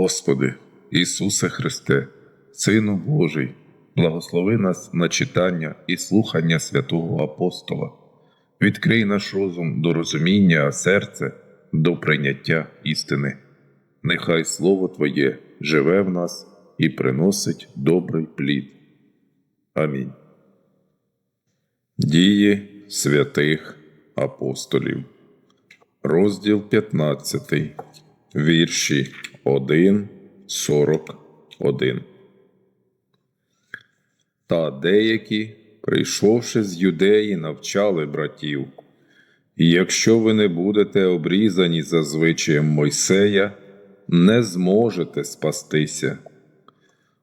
Господи, Ісусе Христе, Сину Божий, благослови нас на читання і слухання святого Апостола, відкрий наш розум до розуміння, а серце до прийняття істини. Нехай Слово Твоє живе в нас і приносить добрий плід. Амінь. Дії святих апостолів, розділ 15, вірші 1, 41. Та деякі, прийшовши з юдеї, навчали братів. І якщо ви не будете обрізані за звичаєм Мойсея, не зможете спастися.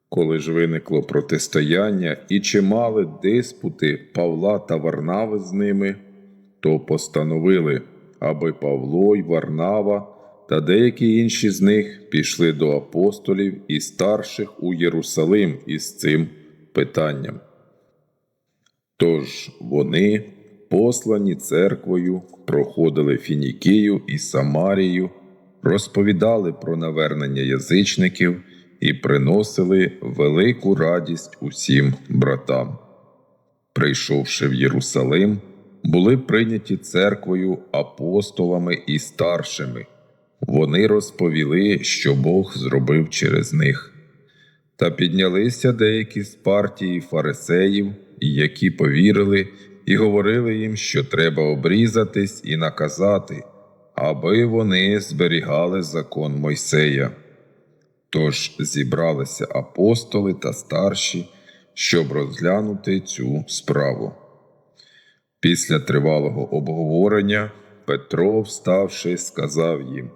Коли ж виникло протистояння і чимали диспути Павла та Варнави з ними, то постановили, аби Павло й Варнава та деякі інші з них пішли до апостолів і старших у Єрусалим із цим питанням. Тож вони, послані церквою, проходили Фінікію і Самарію, розповідали про навернення язичників і приносили велику радість усім братам. Прийшовши в Єрусалим, були прийняті церквою апостолами і старшими. Вони розповіли, що Бог зробив через них. Та піднялися деякі з партії фарисеїв, які повірили, і говорили їм, що треба обрізатись і наказати, аби вони зберігали закон Мойсея. Тож зібралися апостоли та старші, щоб розглянути цю справу. Після тривалого обговорення Петро, вставши, сказав їм: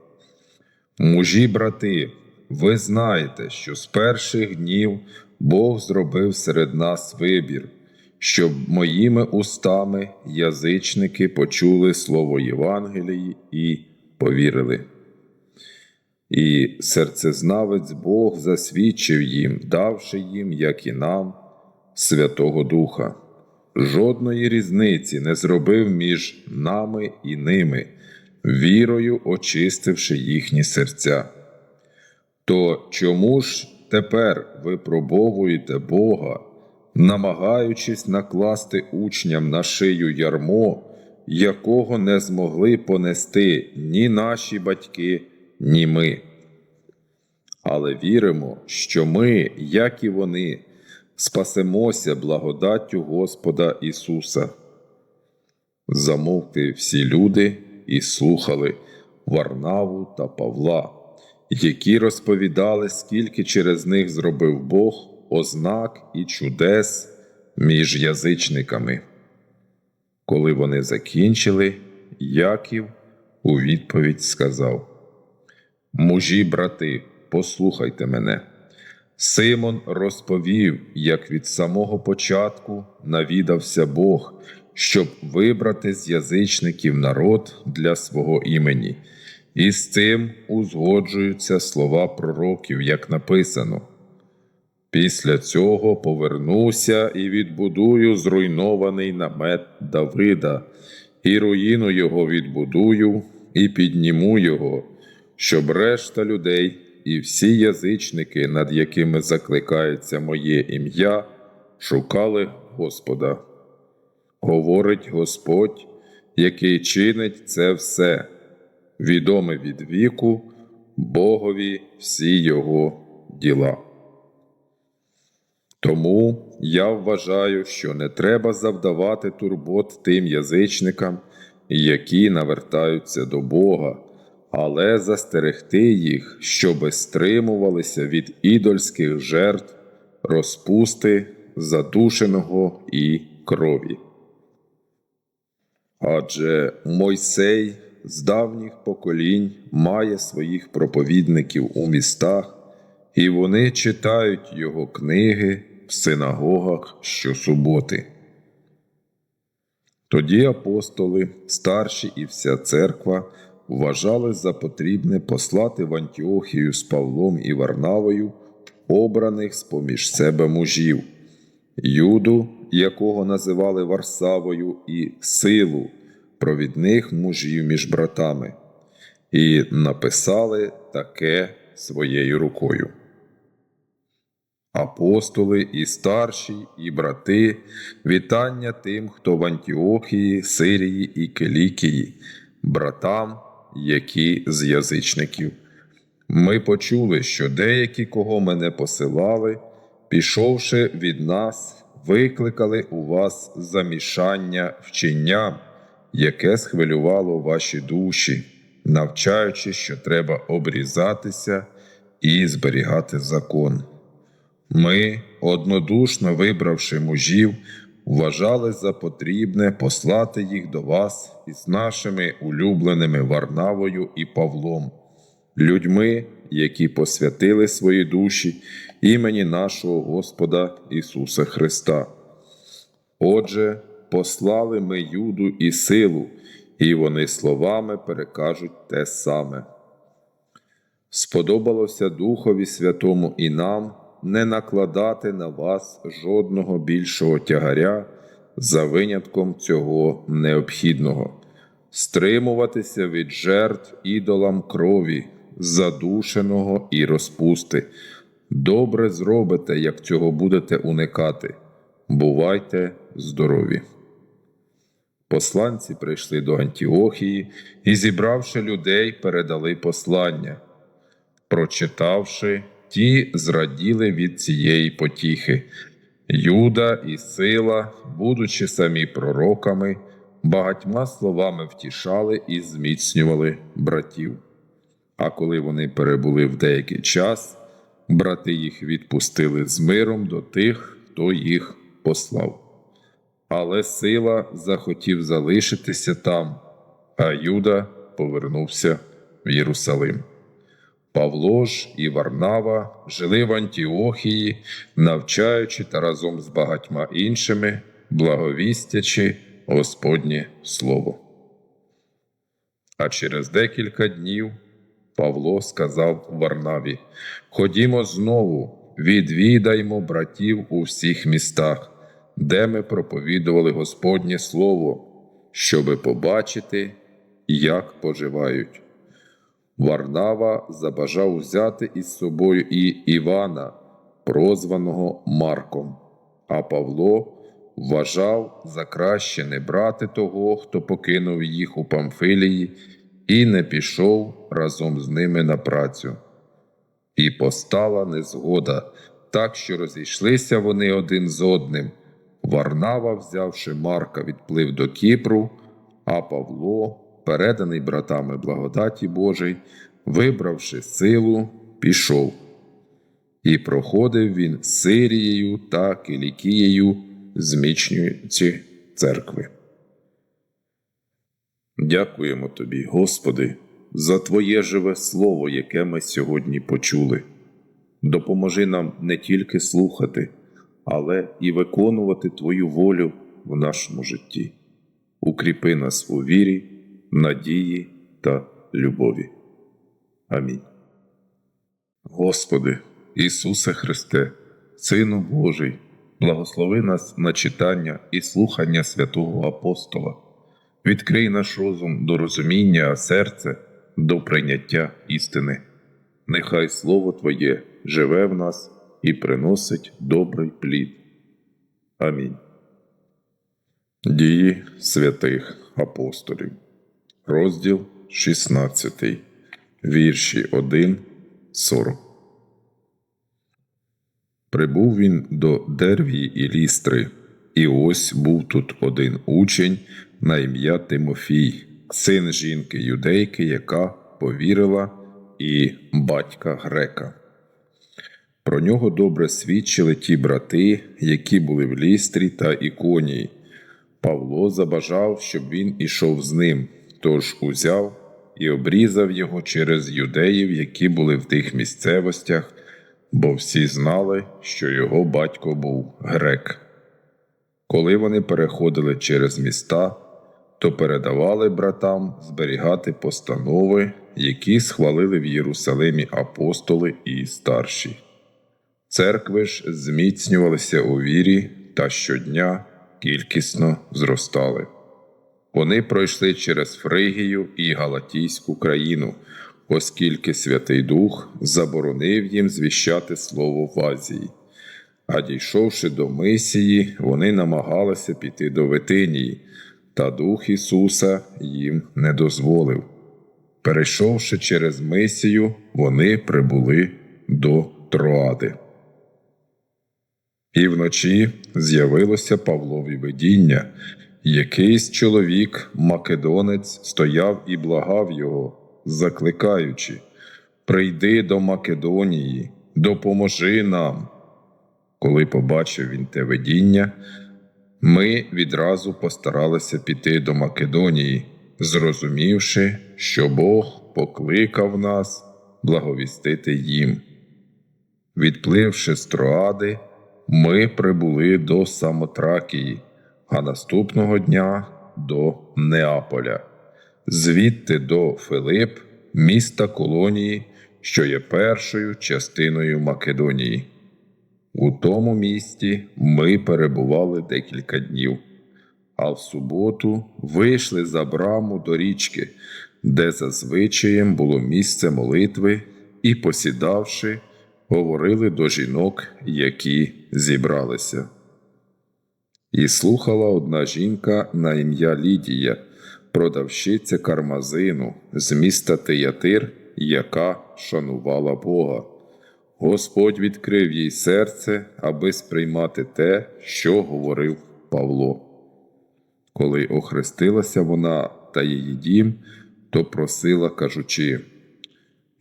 Мужі, брати, ви знаєте, що з перших днів Бог зробив серед нас вибір, щоб моїми устами язичники почули слово Євангелії і повірили. І серцезнавець Бог засвідчив їм, давши їм, як і нам, Святого Духа. Жодної різниці не зробив між нами і ними, вірою очистивши їхні серця. То чому ж тепер випробовуєте Бога, намагаючись накласти учням на шию ярмо, якого не змогли понести ні наші батьки, ні ми? Але віримо, що ми, як і вони, спасемося благодаттю Господа Ісуса. Замовкли всі люди і слухали Варнаву та Павла, які розповідали, скільки через них зробив Бог ознак і чудес між язичниками. Коли вони закінчили, Яків у відповідь сказав: Мужі, брати, послухайте мене. Симон розповів, як від самого початку навідався Бог, щоб вибрати з язичників народ для свого імені, і з цим узгоджуються слова пророків, як написано. Після цього повернуся і відбудую зруйнований намет Давида, і руїну його відбудую, і підніму його, щоб решта людей і всі язичники, над якими закликається моє ім'я, шукали Господа. Говорить Господь, який чинить це все, відоме від віку, Богові всі його діла. Тому я вважаю, що не треба завдавати турбот тим язичникам, які навертаються до Бога але застерегти їх, щоби стримувалися від ідольських жертв, розпусти, задушеного і крові. Адже Мойсей з давніх поколінь має своїх проповідників у містах, і вони читають його книги в синагогах щосуботи. Тоді апостоли, старші і вся церква вважали за потрібне послати в Антіохію з Павлом і Варнавою, обраних з поміж себе мужів, Юду, якого називали Варсавою, і силу провідних мужів між братами, і написали таке своєю рукою. Апостоли і старші, і брати, вітання тим, хто в Антіохії, Сирії і Килікії, братам, які з язичників. Ми почули, що деякі, кого мене посилали, пішовши від нас, викликали у вас замішання вченням, яке схвилювало ваші душі, навчаючи, що треба обрізатися і зберігати закон. Ми, однодушно вибравши мужів, вважали за потрібне послати їх до вас із нашими улюбленими Варнавою і Павлом, людьми, які посвятили свої душі імені нашого Господа Ісуса Христа. Отже, послали ми Юду і силу, і вони словами перекажуть те саме. Сподобалося Духові Святому і нам не накладати на вас жодного більшого тягаря за винятком цього необхідного, стримуватися від жертв ідолам крові, задушеного і розпусти. Добре зробите, як цього будете уникати. Бувайте здорові. Посланці прийшли до Антіохії і, зібравши людей, передали послання. Прочитавши, ті зраділи від цієї потіхи. Юда і сила, будучи самі пророками, багатьма словами втішали і зміцнювали братів. А коли вони перебули в деякий час, брати їх відпустили з миром до тих, хто їх послав. Але сила захотів залишитися там, а Юда повернувся в Єрусалим. Павло ж і Варнава жили в Антіохії, навчаючи та разом з багатьма іншими, благовістячи Господнє Слово. А через декілька днів Павло сказав Варнаві: Ходімо знову, відвідаймо братів у всіх містах, де ми проповідували Господнє Слово, щоби побачити, як поживають. Варнава забажав взяти із собою і Івана, прозваного Марком, а Павло вважав за краще не брати того, хто покинув їх у Памфилії, і не пішов разом з ними на працю. І постала незгода, так що розійшлися вони один з одним. Варнава, взявши Марка, відплив до Кіпру, а Павло, переданий братами благодаті Божій, вибравши силу, пішов. І проходив він Сирією та Килікією, змічнюючи церкви. Дякуємо тобі, Господи, за Твоє живе Слово, яке ми сьогодні почули. Допоможи нам не тільки слухати, але і виконувати Твою волю в нашому житті. Укріпи нас у вірі, надії та любові. Амінь. Господи, Ісусе Христе, Сину Божий, благослови нас на читання і слухання святого Апостола. Відкрий наш розум до розуміння, а серце до прийняття істини. Нехай Слово Твоє живе в нас і приносить добрий плід. Амінь. Дії святих апостолів, розділ 16, вірші 1, 40. Прибув він до Дервії і Лістри, і ось був тут один учень на ім'я Тимофій, син жінки юдейки, яка повірила, і батька грека. Про нього добре свідчили ті брати, які були в лістрі та іконії. Павло забажав, щоб він ішов з ним, тож узяв і обрізав його через юдеїв, які були в тих місцевостях, бо всі знали, що його батько був грек. Коли вони переходили через міста, то передавали братам зберігати постанови, які схвалили в Єрусалимі апостоли і старші. Церкви ж зміцнювалися у вірі та щодня кількісно зростали. Вони пройшли через Фригію і Галатійську країну, оскільки Святий Дух заборонив їм звіщати слово в Азії. А дійшовши до Мисії, вони намагалися піти до Витинії, та Дух Ісуса їм не дозволив. Перейшовши через Мисію, вони прибули до Троади. І вночі з'явилося Павлові видіння. Якийсь чоловік, македонець, стояв і благав його, закликаючи Прийди до Македонії, допоможи нам. Коли побачив він те видіння, ми відразу постаралися піти до Македонії, зрозумівши, що Бог покликав нас благовістити їм. Відпливши з Троади, ми прибули до Самотракії, а наступного дня до Неаполя, звідти до Филип, міста колонії, що є першою частиною Македонії. У тому місті ми перебували декілька днів, а в суботу вийшли за браму до річки, де зазвичаєм було місце молитви, і, посідавши, говорили до жінок, які зібралися. І слухала одна жінка на ім'я Лідія, продавщиця кармазину з міста Теятир, яка шанувала Бога. Господь відкрив їй серце, аби сприймати те, що говорив Павло. Коли охрестилася вона та її дім, то просила, кажучи: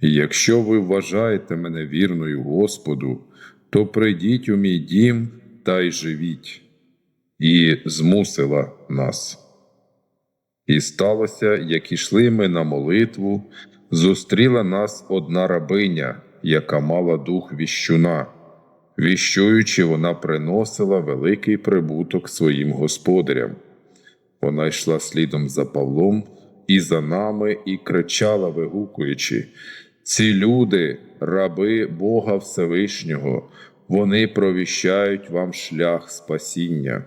Якщо ви вважаєте мене вірною Господу, то прийдіть у мій дім та й живіть, і змусила нас. І сталося, як ішли ми на молитву, зустріла нас одна рабиня, яка мала дух віщуна. Віщуючи, вона приносила великий прибуток своїм господарям. Вона йшла слідом за Павлом і за нами, і кричала, вигукуючи: Ці люди, раби Бога Всевишнього, вони провіщають вам шлях спасіння.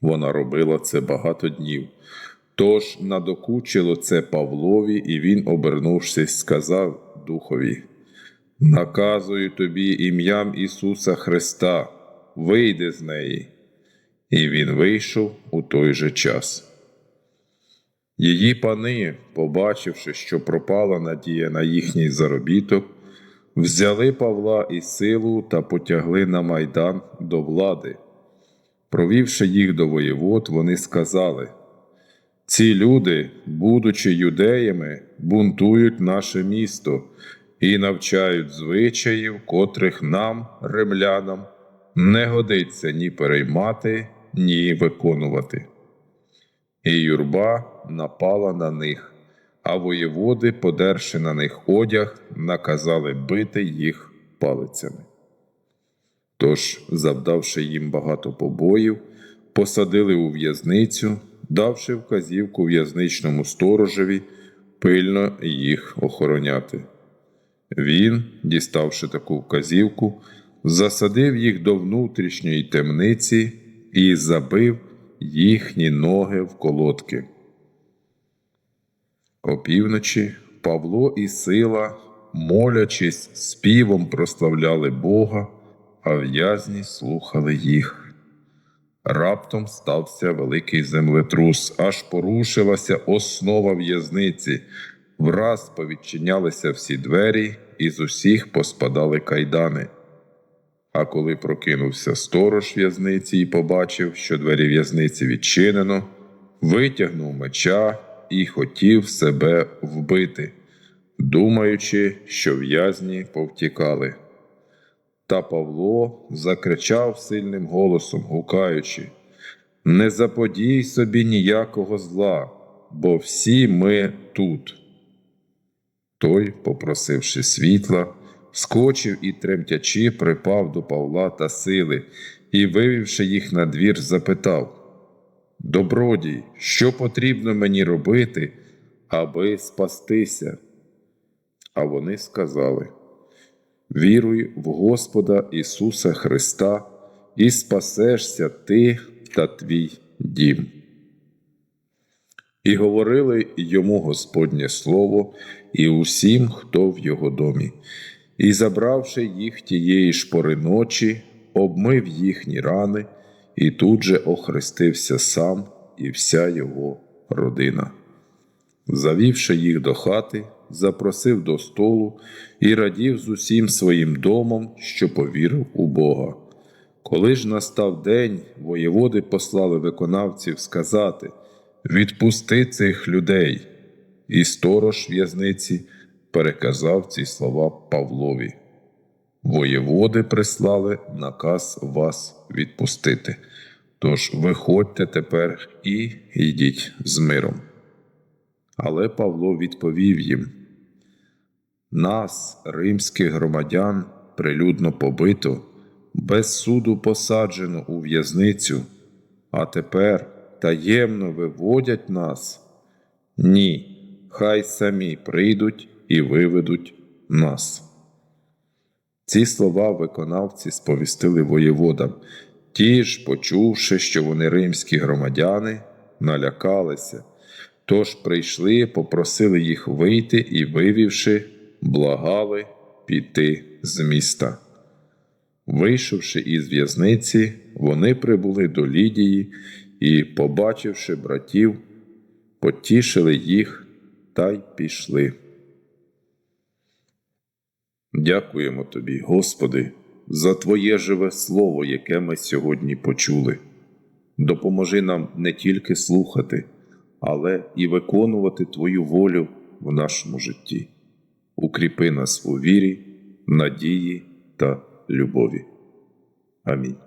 Вона робила це багато днів. Тож надокучило це Павлові, і він, обернувшись, сказав Духові: Наказую тобі ім'ям Ісуса Христа, вийди з неї. І він вийшов у той же час. Її пани, побачивши, що пропала надія на їхній заробіток, взяли Павла і силу та потягли на майдан до влади. Провівши їх до воєвод, вони сказали: Ці люди, будучи юдеями, бунтують наше місто і навчають звичаїв, котрих нам, римлянам, не годиться ні переймати, ні виконувати. І юрба напала на них, а воєводи, подерши на них одяг, наказали бити їх палицями. Тож, завдавши їм багато побоїв, посадили у в'язницю, давши вказівку в'язничному сторожеві пильно їх охороняти. Він, діставши таку вказівку, засадив їх до внутрішньої темниці і забив їхні ноги в колодки. Опівночі Павло і Сила, молячись, співом прославляли Бога, а в'язні слухали їх. Раптом стався великий землетрус, аж порушилася основа в'язниці, враз повідчинялися всі двері, і з усіх поспадали кайдани. А коли прокинувся сторож в'язниці і побачив, що двері в'язниці відчинено, витягнув меча і хотів себе вбити, думаючи, що в'язні повтікали. Та Павло закричав сильним голосом, гукаючи: Не заподій собі ніякого зла, бо всі ми тут. Той, попросивши світла, скочив і, тремтячи, припав до Павла та сили і, вивівши їх на двір, запитав Добродій, що потрібно мені робити, аби спастися? А вони сказали Віруй в Господа Ісуса Христа і спасешся ти та твій дім. І говорили йому Господнє слово і усім, хто в його домі. І, забравши їх тієї ж пори ночі, обмив їхні рани, і тут же охрестився сам і вся його родина. Завівши їх до хати, запросив до столу і радів з усім своїм домом, що повірив у Бога. Коли ж настав день, воєводи послали виконавців сказати Відпусти цих людей. І сторож в'язниці переказав ці слова Павлові. Воєводи прислали наказ вас відпустити. Тож виходьте тепер і йдіть з миром. Але Павло відповів їм: Нас, римських громадян, прилюдно побито, без суду посаджено у в'язницю, а тепер таємно виводять нас. Ні, хай самі прийдуть і виведуть нас. Ці слова виконавці сповістили воєводам. Ті ж, почувши, що вони римські громадяни, налякалися. Тож прийшли, попросили їх вийти і, вивівши, благали піти з міста. Вийшовши із в'язниці, вони прибули до Лідії і, побачивши братів, потішили їх та й пішли. Дякуємо тобі, Господи, за Твоє живе слово, яке ми сьогодні почули. Допоможи нам не тільки слухати, але і виконувати Твою волю в нашому житті. Укріпи нас у вірі, надії та любові. Амінь.